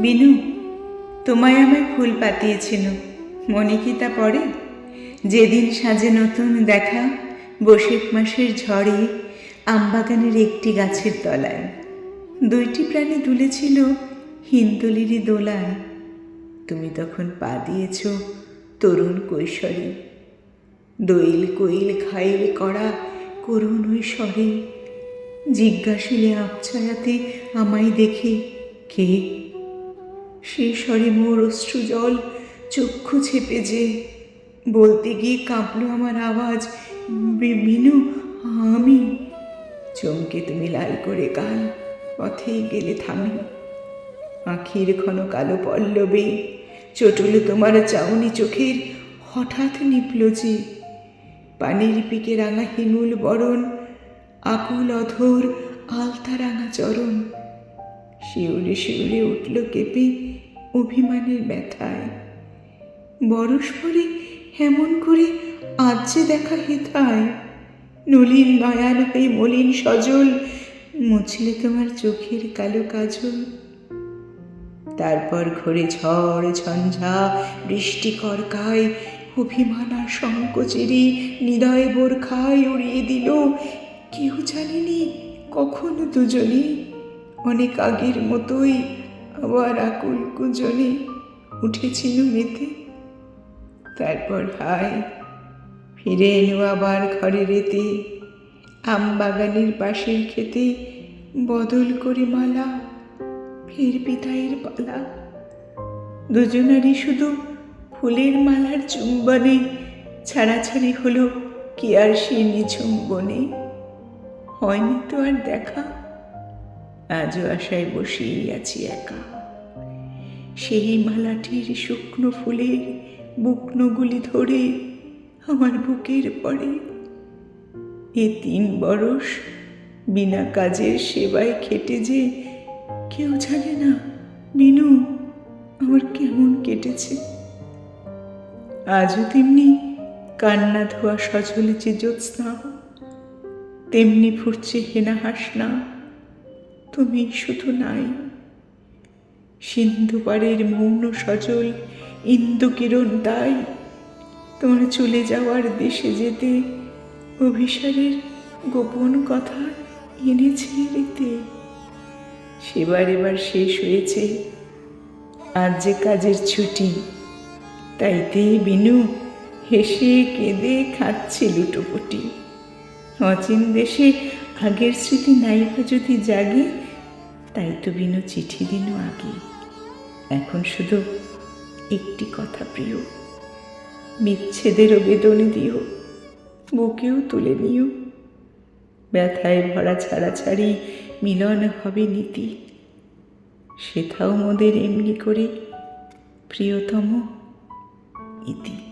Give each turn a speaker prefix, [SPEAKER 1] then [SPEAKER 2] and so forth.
[SPEAKER 1] বিনু, তোমায় আমায় ফুল পাতিয়েছিল। মনে কি তা পড়ে? যেদিন সাজে নতুন দেখা, বৈশাখ মাসের ঝড়ে আমবাগানের একটি গাছের তলায়। দুইটি প্রাণী দুলেছিল হিন্দুলিরই দোলায়। তুমি তখন পা দিয়েছ তরুণ কৈশোরে। দইল কৈল খাইল করা করুণ ওই স্বরে। জিজ্ঞাসিলে আবছায়াতে আমায় দেখে কে সে স্বরে মোর অশ্রু জল, চক্ষু ছেপে যে। বলতে গিয়ে কাঁপলো আমার আওয়াজ, "বি- বিনু, আমি। চমকে তুমি লাল করে গাল পথেই গেলে থামি। আখির ঘন কালো পল্লবে, চটুলে তোমার চাউনি চোখের হঠাৎ নিপল যে। পানির পিকে রাঙা হিমুল বরণ, আকুল অধর আলতা রাঙা চরণ। শিউরে শিউরে উঠল কেঁপে অভিমানের ব্যথায়। বরস পরে এমন করে আজ যে দেখা হেথায় নলিন নয়ান হয়ে মলিন সজল মুছলে তোমার চোখের কালো কাজল। তারপর ঘরে ঝড় ঝঞ্ঝা, বৃষ্টি করকায়, অভিমান সংকোচেরই হৃদয় বোরখায় উড়িয়ে দিল। কেউ জানেনি কখনো দুজনে অনেক আগের মতোই আবার আকুল কুজনে উঠেছিল মেতে। তারপর হায়, ফিরে এলো আবার ঘরে রেতে। আম বাগানের পাশের খেতে বদল করে মালা, ফের বিদায়ের পালা। দুজনারই শুধু ফুলের মালার চুম্বনে, ছাড়াছাড়ি হলো কি আর সে নিঝুম হয়নি তো আর দেখা। আজও আশায় বসেই আছি একা। সেই মালাটির শুকনো ফুলের বুকনোগুলি ধরে আমার বুকের পরে। এ তিন বরস বিনা কাজের সেবায় খেটে যে কেউ জানে না বিনু আমার কেমন কেটেছে। আজও তেমনি কান্না ধোয়া সজল যে জ্যোৎস্না, তেমনি ফুটছে হেনা হাসনা। তুমি শুধু নাই। সিন্ধু পাড়ের মৌন সজল ইন্দু কিরণ তাই। তোমার চলে যাওয়ার দেশে যেতে অভিসারের গোপন কথা এনেছে রেতে। সেবার এবার শেষ হয়েছে। আজ যে কাজের ছুটি তাইতে বিনু হেসে কেঁদে খাচ্ছে লুটোপুটি। অচিন দেশে আগের স্মৃতি নাইবা যদি জাগে তাই তো বিনু চিঠি দিনও আগে। এখন শুধু একটি কথা প্রিয়। বিচ্ছেদেরও বেদনে দিও, বুকেও তুলে নিও। ব্যথায় ভরা ছাড়াছাড়ি মিলন হবে নীতি। সেথাও মোদের এমনি করে প্রিয়তম ইতি।